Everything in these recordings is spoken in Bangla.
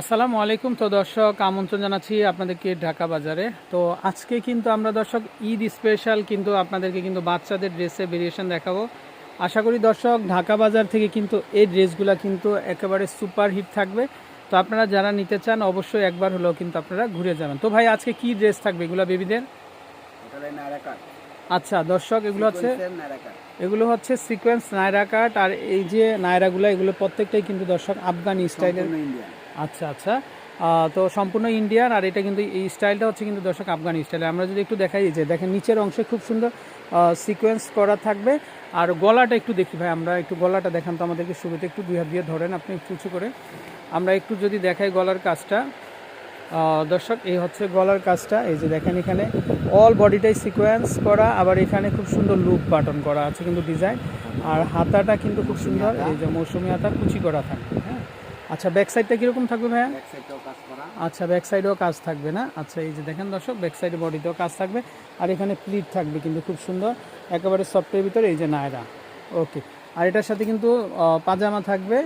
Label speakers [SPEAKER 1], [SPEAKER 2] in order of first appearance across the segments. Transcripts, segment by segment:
[SPEAKER 1] আসসালামু আলাইকুম। তো দর্শক আমন্ত্রণ জানাচ্ছি আপনাদেরকে ঢাকা বাজারে। তো আজকে কিন্তু আমরা দর্শক ঈদ স্পেশাল কিন্তু আপনাদেরকে কিন্তু বাচ্চাদের ড্রেসে ভেরিয়েশন দেখাবো। আশা করি দর্শক ঢাকা বাজার থেকে কিন্তু এই ড্রেসগুলো কিন্তু একেবারে সুপার হিট থাকবে। তো আপনারা যারা নিতে চান অবশ্যই একবার হলেও কিন্তু আপনারা ঘুরে যাবেন। তো ভাই আজকে কি ড্রেস থাকবে? এগুলো বেবিদের? আচ্ছা দর্শক এগুলো হচ্ছে এগুলো হচ্ছে সিকোয়েন্স নায়রা কাট আর এই যে নায়রাগুলো এগুলো প্রত্যেকটাই কিন্তু দর্শক আফগানি স্টাইলের আচ্ছা আচ্ছা। তো সম্পূর্ণ ইন্ডিয়ান আর এটা কিন্তু এই স্টাইলটা হচ্ছে কিন্তু দর্শক আফগানি স্টাইল। আমরা যদি একটু দেখাই যে দেখেন নিচের অংশে খুব সুন্দর সিকোয়েন্স করা থাকবে। আর গলাটা একটু দেখি ভাই, আমরা একটু গলাটা দেখান তো আমাদেরকে শুরুতে, একটু দুই হাত দিয়ে ধরেন আপনি একটু উঁচু করে। আমরা একটু যদি দেখাই গলার কাজটা দর্শক এই হচ্ছে গলার কাজটা। এই যে দেখেন এখানে অল বডিটাই সিকোয়েন্স করা, আবার এখানে খুব সুন্দর লুপ বাটন করা আছে কিন্তু ডিজাইন আর হাতাটা কিন্তু খুব সুন্দর, এই যে মৌসুমি হাতা কুচি করা থাকবে হ্যাঁ। আচ্ছা ব্যাক সাইডটা কীরকম থাকবে ভাইয়া?
[SPEAKER 2] ব্যাক সাইডটাও কাজ করা।
[SPEAKER 1] আচ্ছা ব্যাক সাইডেও কাজ থাকবে না? আচ্ছা এই যে দেখেন দর্শক ব্যাক সাইডে বডিতেও কাজ থাকবে। আর এখানে প্লিট থাকবে কিন্তু খুব সুন্দর। একেবারে সফটের ভিতরে এই যে নায়রা। ওকে আর এটার সাথে কিন্তু পাজামা থাকবে।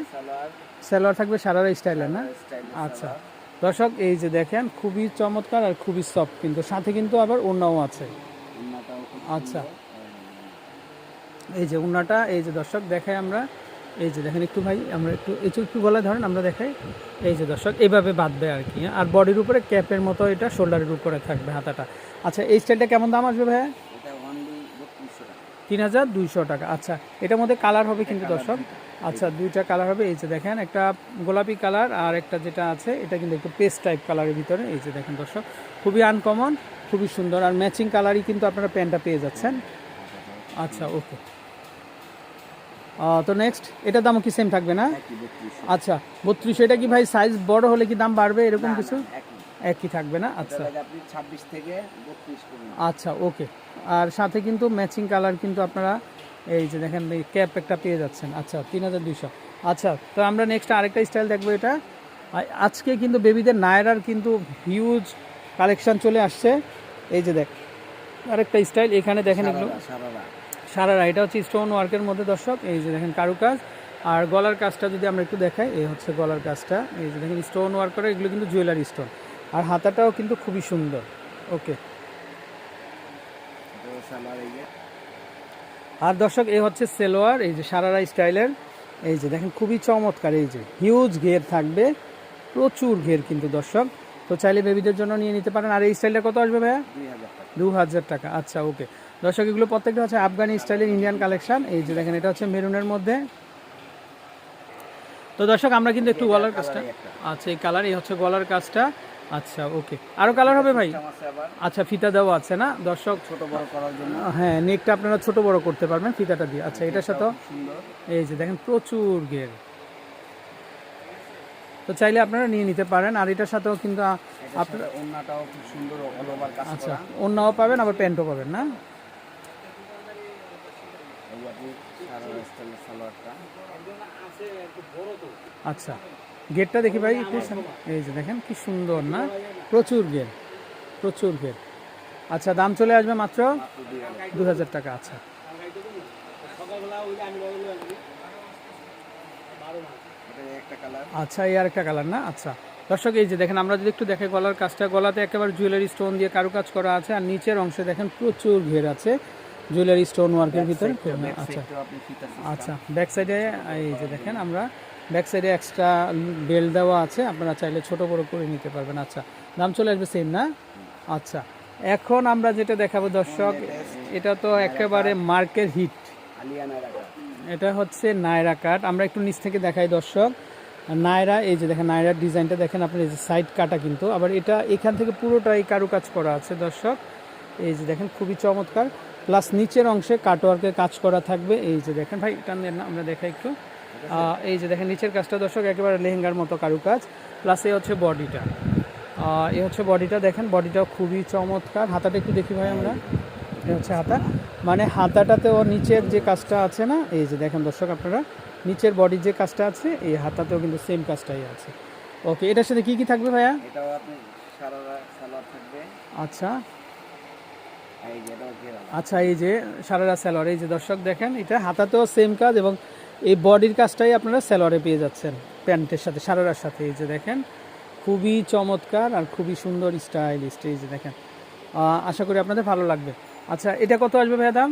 [SPEAKER 2] সালোয়ার
[SPEAKER 1] থাকবে সারারা স্টাইলের না? আচ্ছা। দর্শক এই যে দেখেন খুবই চমৎকার আর খুবই সফট কিন্তু। সাথে কিন্তু আবার ওড়নাও আছে। আচ্ছা। এই যে উন্নাটা এই যে দর্শক দেখাই আমরা। এই যে দেখেন একটু ভাই আমরা একটু একটু একটু গলায় ধরেন আমরা দেখাই। এই যে দর্শক এইভাবে বাঁধবে আর কি আর বডির উপরে ক্যাপের মতো এটা শোল্ডারের উপরে থাকবে হাতাটা। আচ্ছা এই স্টাইলটা কেমন দাম আসবে ভাইয়া? তিন হাজার দুইশো টাকা আচ্ছা। এটার মধ্যে কালার হবে কিন্তু দর্শক? আচ্ছা দুইটা কালার হবে। এই যে দেখেন একটা গোলাপি কালার আর একটা যেটা আছে এটা কিন্তু একটু পেস্ট টাইপ কালারের ভিতরে। এই যে দেখেন দর্শক খুবই আনকমন খুবই সুন্দর। আর ম্যাচিং কালারই কিন্তু আপনারা প্যান্টটা পেয়ে যাচ্ছেন। আচ্ছা ওকে। তো নেক্সট এটার দামও কি সেম থাকবে না?
[SPEAKER 2] বত্রিশশো
[SPEAKER 1] আচ্ছা বত্রিশ এটা কি ভাই সাইজ বড় হলে কি দাম বাড়বে এরকম কিছু?
[SPEAKER 2] একই।
[SPEAKER 1] থাকবে না? আচ্ছা।
[SPEAKER 2] ছাব্বিশ থেকে
[SPEAKER 1] আচ্ছা ওকে আর সাথে কিন্তু ম্যাচিং কালার কিন্তু আপনারা এই যে দেখেন এই ক্যাপ একটা পেয়ে যাচ্ছেন। আচ্ছা তিন হাজার দুইশো। আচ্ছা তো আমরা নেক্সট আরেকটা স্টাইল দেখব এটা। আজকে কিন্তু বেবিদের নায়রার কিন্তু হিউজ কালেকশন চলে আসছে। এই যে দেখ আরেকটা স্টাইল এখানে দেখেন এগুলো
[SPEAKER 2] সারারা
[SPEAKER 1] এটা হচ্ছে স্টোন ওয়ার্কের মধ্যে দর্শক এই যে দেখেন কারুকাজ। আর গলার কাজটা যদি আমরা একটু দেখাই এই হচ্ছে গলার কাজটা। এই যে দেখেন স্টোন ওয়ার্ক করে এগুলো কিন্তু জুয়েলারি স্টোন আর হাতাটাও কিন্তু খুবই সুন্দর। ওকে আর দর্শক এই হচ্ছে সেলোয়ার এই যে সারারা স্টাইলের। এই যে দেখেন খুবই চমৎকার এই যে হিউজ ঘের থাকবে। প্রচুর ঘের কিন্তু দর্শক। তো চাইলে বেবিদের জন্য নিয়ে নিতে পারেন। আর এই স্টাইলটা কত আসবে ভাইয়া? দু হাজার টাকা। আচ্ছা ওকে দর্শক এগুলো প্রত্যেকটা হচ্ছে আফগানি স্টাইলের ইন্ডিয়ান কালেকশন এই যে দেখেন এটা হচ্ছে মেরুনের মধ্যে। তো দর্শক আমরা কিন্তু একটু গলার কাজটা আচ্ছা এই কালার এই হচ্ছে গলার কাজটা। আচ্ছা ওকে আরও কালার হবে ভাই? আচ্ছা ফিতা দেওয়া আছে না? দর্শক
[SPEAKER 2] ছোট বড় করার জন্য।
[SPEAKER 1] হ্যাঁ নেকটা আপনারা ছোট বড় করতে পারবেন ফিতাটা দিয়ে। আচ্ছা এটার
[SPEAKER 2] সাথে
[SPEAKER 1] এই যে দেখেন প্রচুর গের তো চাইলে আপনারা নিয়ে নিতে পারেন আর এটার সাথেও কিন্তু আ-
[SPEAKER 2] এটার ওন্নাটাও খুব সুন্দর
[SPEAKER 1] আচ্ছা অন্যও পাবেন আবার প্যান্টও পাবেন না
[SPEAKER 2] এই যে আপনি সারারা স্টাইলের সালোয়ারটা
[SPEAKER 1] আচ্ছা গেটটা দেখি ভাই এই যে দেখেন, কি সুন্দর না? প্রচুর গের প্রচুর গের আচ্ছা দাম চলে আসবে মাত্র দু হাজার টাকা আচ্ছা।
[SPEAKER 2] একটা
[SPEAKER 1] আচ্ছা এই আরেকটা কালার না? আচ্ছা। দর্শক, এই যে দেখেন, আমরা যদি একটু দেখাই গলার কাজটা, গলাতে একেবারে জুয়েলারি স্টোন দিয়ে কারুকাজ করা আছে, আর নিচের অংশে দেখেন প্রচুর ঘের আছে। জুয়েলারি স্টোন ওয়ার্কের ভিতরে? আচ্ছা। আচ্ছা ব্যাক সাইডে এই যে দেখেন আমরা ব্যাক সাইডে এক্সট্রা বেল্ট দেওয়া আছে আপনারা চাইলে ছোট বড় করে নিতে পারবেন। আচ্ছা দাম চলে আসবে সেম না? আচ্ছা এখন আমরা যেটা দেখাবো দর্শক এটা তো একেবারে মার্কেট হিট এটা হচ্ছে নায়রা কাট আমরা একটু নিচ থেকে দেখাই দর্শক। নায়রা এই যে দেখেন নায়রার ডিজাইনটা দেখেন আপনার এই যে সাইড কাটা কিন্তু। আবার এটা এখান থেকে পুরোটাই কারুকাজ করা আছে দর্শক। এই যে দেখেন খুবই চমৎকার। প্লাস নিচের অংশে কাটওয়ার্কের কাজ করা থাকবে। এই যে দেখেন ভাই এটা নেন না, আমরা দেখাই একটু। এই যে দেখেন নিচের কাজটা দর্শক একেবারে লেহেঙ্গার মতো কারুকাজ। প্লাস এ হচ্ছে বডিটা এই হচ্ছে বডিটা দেখেন বডিটাও খুবই চমৎকার। হাতাটা একটু দেখি ভাই আমরা। এ হচ্ছে হাতা। মানে হাতাটাতে হাতাটাতেও নিচের যে কাজটা আছে না এই যে দেখেন দর্শক আপনারা নিচের বডির যে কাজটা আছে এই হাতাতেও কিন্তু সেম কাজটাই আছে। ওকে এটার সাথে কি কি থাকবে ভাইয়া? আচ্ছা
[SPEAKER 2] আর এই যে এটাও ঘেরা
[SPEAKER 1] আচ্ছা এই যে সারারা স্যালোয়ার এই যে দর্শক দেখেন এটা হাতাতেও সেম কাজ এবং এই বডির কাজটাই আপনারা স্যালোয়ারে পেয়ে যাচ্ছেন প্যান্টের সাথে সারারার সাথে এই যে দেখেন খুবই চমৎকার আর খুবই সুন্দর স্টাইলিস্ট এই যে দেখেন। আশা করি আপনাদের ভালো লাগবে। আচ্ছা এটা কত আসবে ভাইয়া দাম?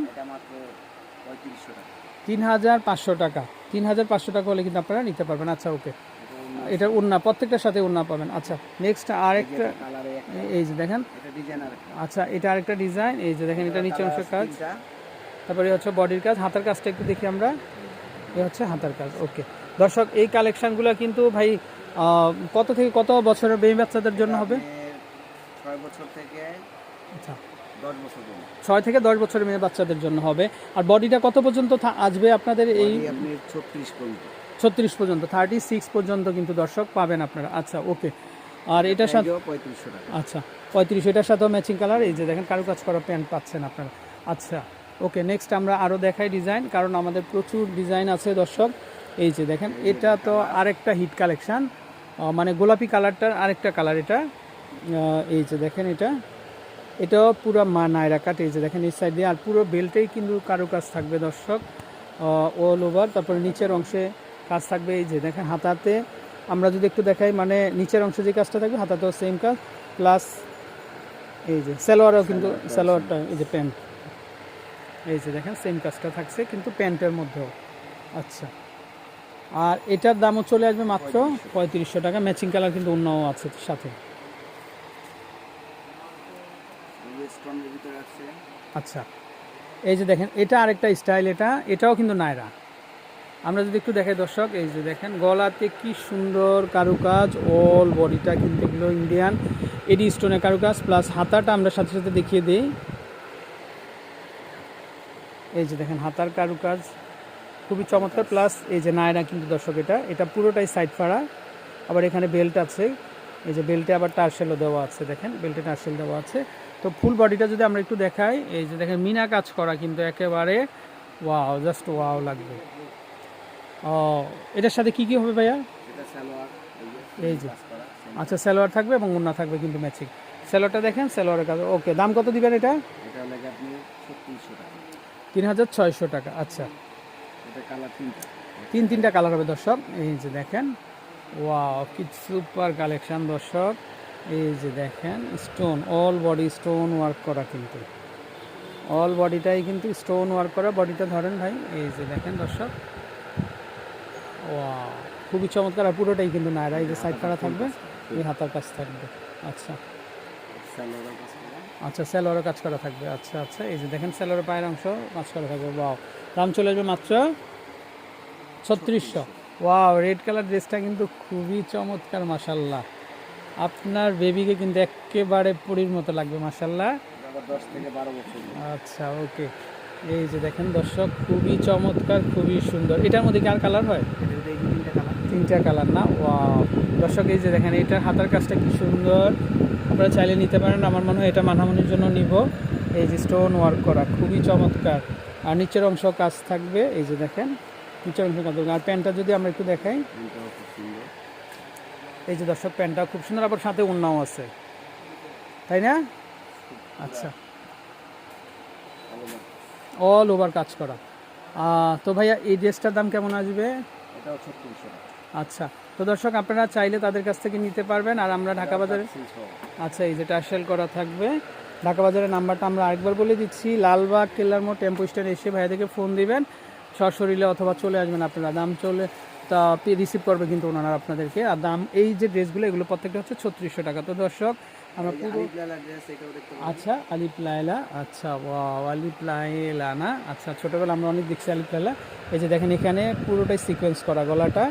[SPEAKER 1] তিন হাজার পাঁচশো টাকা। তিন হাজার পাঁচশো টাকা হলে কিন্তু আপনারা নিতে পারবেন। আচ্ছা ওকে। এটার উন্না প্রত্যেকটার সাথে উন্না পাবেন। আচ্ছা নেক্সট আরেকটা এই যে দেখেন। আচ্ছা এটা আরেকটা ডিজাইন এই যে দেখেন এটা নিচে অংশ কাজ। তারপরে হচ্ছে বডির কাজ হাতার কাজটা একটু দেখি আমরা। এ হচ্ছে হাতার কাজ ওকে দর্শক এই কালেকশনগুলো কিন্তু ভাই কত থেকে কত বছরের বেবি বাচ্চাদের জন্য হবে?
[SPEAKER 2] ছয় বছর থেকে
[SPEAKER 1] আচ্ছা।
[SPEAKER 2] দশ বছর
[SPEAKER 1] ছয় থেকে দশ বছরের মেয়ে বাচ্চাদের জন্য হবে। আর বডিটা কত পর্যন্ত আসবে আপনাদের এই
[SPEAKER 2] এই ছত্রিশ পর্যন্ত।
[SPEAKER 1] ছত্রিশ পর্যন্ত থার্টি সিক্স পর্যন্ত কিন্তু দর্শক পাবেন আপনারা। আচ্ছা ওকে আর এটার সাথে
[SPEAKER 2] পঁয়ত্রিশশো টাকা।
[SPEAKER 1] আচ্ছা পঁয়ত্রিশ এটার সাথেও ম্যাচিং কালার এই যে দেখেন কারুকাজ করা প্যান্ট পাচ্ছেন আপনারা। আচ্ছা ওকে নেক্সট আমরা আরও দেখাই ডিজাইন কারণ আমাদের প্রচুর ডিজাইন আছে দর্শক। এই যে দেখেন এটা তো আরেকটা হিট কালেকশান মানে গোলাপি কালারটার আরেকটা কালার এটা। এই যে দেখেন এটা। এটাও পুরো মা নায়রা কাট এই যে দেখেন এই সাইড দিয়ে। আর পুরো বেল্টেই কিন্তু কারুকাজ থাকবে দর্শক অল ওভার তারপরে নিচের অংশে কাজ থাকবে এই যে দেখেন হাতাতে। আমরা যদি একটু দেখাই মানে নিচের অংশে যে কাজটা থাকবে হাতাতেও সেম কাজ। প্লাস এই যে সালোয়ারও কিন্তু সালোয়ারটা এই যে প্যান্ট। এই যে দেখেন সেম কাজটা থাকছে কিন্তু প্যান্টের মধ্যেও। আচ্ছা। আর এটার দামও চলে আসবে মাত্র পঁয়ত্রিশশো। টাকা। ম্যাচিং কালার কিন্তু অন্যও আছে সাথে। আচ্ছা। এই যে দেখেন এটা আরেকটা স্টাইল এটা। এটাও কিন্তু নায়রা। আমরা যদি একটু দেখাই দর্শক, এই যে দেখেন, গলাতে কি সুন্দর কারুকাজ অল বডিটা কিন্তু এগুলো ইন্ডিয়ান এডি স্টোনের কারুকাজ প্লাস হাতাটা আমরা সাথে সাথে দেখিয়ে দিই। এই যে দেখেন, হাতার কারুকাজ, খুবই চমৎকার প্লাস এই যে নায়রা কিন্তু দর্শক এটা এটা পুরোটাই সাইড ফাড়া, আবার এখানে বেল্ট আছে, এই যে বেল্টে আবার টার্সেলও দেওয়া আছে, দেখেন বেল্টে টার্সেল দেওয়া আছে। তো ফুল বডিটা যদি আমরা একটু দেখাই, এই যে দেখেন, মিনা কাজ করা কিন্তু একেবারে ওয়াও জাস্ট ওয়াও লাগবে। ও, এটার সাথে কি কি হবে ভাইয়া? এই যে। আচ্ছা স্যালোয়ার থাকবে এবং ওন্না থাকবে কিন্তু ম্যাচিং সালোয়ারটা দেখেন, সালোয়ারের কাছে ওকে দাম কত দিবেন এটা? তিন হাজার ছয়শো টাকা আচ্ছা। তিন তিনটা কালার হবে দর্শক। এই যে দেখেন। ওয়াও কি সুপার কালেকশন দর্শক। এই যে দেখেন stone all body stone work করা কিন্তু। অল বডিটাই কিন্তু স্টোন ওয়ার্ক করা। বডিটা ধরেন ভাই, এই যে দেখেন দর্শক। খুবই চমৎকার। আর পুরোটাই কিন্তু নায়রা এই যে সাইড করা থাকবে? এই হাতার কাজ থাকবে। আচ্ছা। আচ্ছা স্যালোয়ারও কাজ করা থাকবে। আচ্ছা আচ্ছা। এই যে দেখেন স্যালোয়ারের পায়ের অংশ কাজ করা থাকবে। ওয়াও। দাম চলে আসবে মাত্র ছত্রিশশো। ওয়াও রেড কালার ড্রেসটা কিন্তু খুবই চমৎকার মাসাল্লাহ আপনার বেবিকে কিন্তু একেবারে পুরীর মতো লাগবে মাসাল্লাহ
[SPEAKER 2] দশ থেকে বারো বছর।
[SPEAKER 1] আচ্ছা ওকে এই যে দেখেন দর্শক খুবই চমৎকার খুবই সুন্দর। এটার মধ্যে কি আর কালার হয়?
[SPEAKER 2] তিনটা কালার
[SPEAKER 1] তিনটা কালার না? ওয়াও দর্শক এই যে দেখেন এটার হাতার কাজটা কি সুন্দর। আপনারা চাইলে নিতে পারেন আমার মনে হয় এটা মানামানির জন্য নিব। এই যে স্টোন ওয়ার্ক করা খুবই চমৎকার। আর নিচের অংশ কাজ থাকবে এই যে দেখেন নিচের অংশ কাজ আর প্যান্টটা যদি আমরা একটু দেখাই। এই যে দর্শক প্যান্টটা খুব সুন্দর আবার সাথে অন্যও আছে। তাই না? আচ্ছা। অল ওভার কাজ করা। তো ভাইয়া এই ড্রেসটার দাম কেমন আসবে? আচ্ছা তো দর্শক আপনারা চাইলে তাদের কাছ থেকে নিতে পারবেন। আর আমরা ঢাকা বাজারে আচ্ছা এই যেটা সেল করা থাকবে ঢাকা বাজারের নাম্বারটা আমরা আরেকবার বলে দিচ্ছি। লালবাগ কেল্লার মোড় টেম্পো স্ট্যান্ড এসে ভাইয়াদেরকে ফোন দিবেন। সশরীরে অথবা চলে আসবেন আপনারা। দাম চলে তা রিসিভ করবে কিন্তু ওনারা আপনাদেরকে। আর দাম এই যে ড্রেসগুলো এগুলো প্রত্যেকটা হচ্ছে ছত্রিশশো টাকা। তো দর্শক আমরা পুরো। আচ্ছা আলিপ লাইলা আচ্ছা ওয়াও আলিপ লাইলা না? আচ্ছা ছোটোবেলা আমরা অনেক দেখছি আলিপ লাইলা এই যে দেখেন এখানে পুরোটাই সিকোয়েন্স করা গলাটা।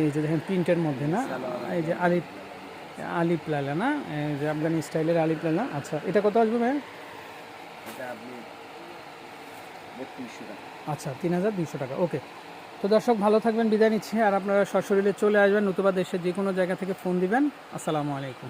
[SPEAKER 1] এই যে দেখেন প্রিন্টের মধ্যে না? এই যে আলিপ আলিপ লাইলা না? এই যে আফগানি স্টাইলের আলিপ লাইলা আচ্ছা এটা কত আসবে
[SPEAKER 2] টাকা।
[SPEAKER 1] আচ্ছা তিন হাজার দুইশো টাকা। ওকে তো দর্শক, ভালো থাকবেন, বিদায় নিচ্ছি। আর আপনারা সশরীরে চলে আসবেন, নতুবা দেশের যে কোনো জায়গা থেকে ফোন দিবেন। আসসালামু আলাইকুম।